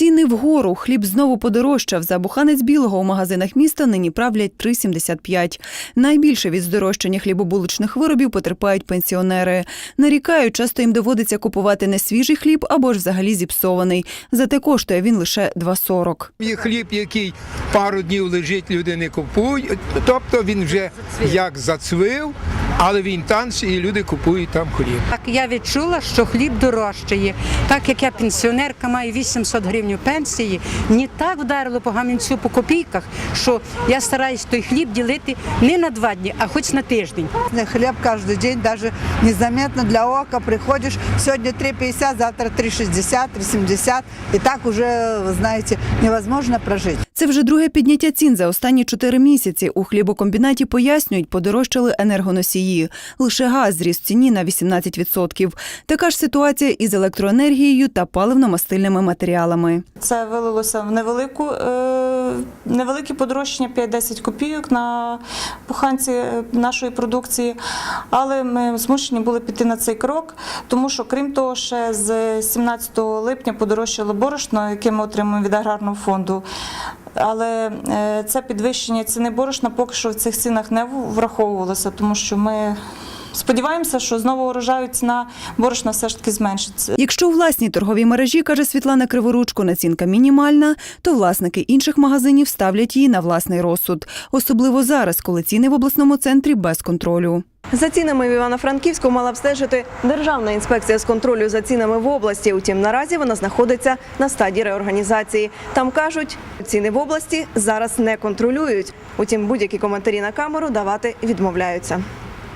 Ціни вгору. Хліб знову подорожчав. За буханець білого у магазинах міста нині правлять 3,75. Найбільше від здорожчання хлібобулочних виробів потерпають пенсіонери. Нарікають, часто їм доводиться купувати не свіжий хліб або ж взагалі зіпсований. Зате коштує він лише 2,40. Є хліб, який пару днів лежить, люди не купують. Тобто він вже як зацвив, але він танці і люди купують там хліб. Так, я відчула, що хліб дорожчає. Так як я пенсіонерка, маю 800 гривень пенсії, мені так вдарило по гамінцю по копійках, що я стараюсь той хліб ділити не на два дні, а хоч на тиждень. Хлеб каждый день, даже незаметно для ока приходишь. Сегодня 3,50, завтра 3,60, 3,70. И так уже, вы знаете, невозможно прожить. Це вже друге підняття цін за останні чотири місяці. У хлібокомбінаті пояснюють, подорожчали енергоносії. Лише газ зріс ціні на 18%. Така ж ситуація із електроенергією та паливно-мастильними матеріалами. Це вилилося в невелику, е, невелике подорожчання 5-10 копійок на буханці е, нашої продукції. Але ми змушені були піти на цей крок, тому що, крім того, ще з 17 липня подорожчало борошно, яке ми отримуємо від аграрного фонду. Але е, це підвищення ціни борошна поки що в цих цінах не враховувалося, тому що ми сподіваємося, що з нового урожаю ціна борошна все ж таки зменшиться. Якщо у власній торговій мережі, каже Світлана Криворучко, націнка мінімальна, то власники інших магазинів ставлять її на власний розсуд. Особливо зараз, коли ціни в обласному центрі без контролю. За цінами в Івано-Франківську мала б стежити Державна інспекція з контролю за цінами в області. Утім, наразі вона знаходиться на стадії реорганізації. Там кажуть, ціни в області зараз не контролюють. Утім, будь-які коментарі на камеру давати відмовляються.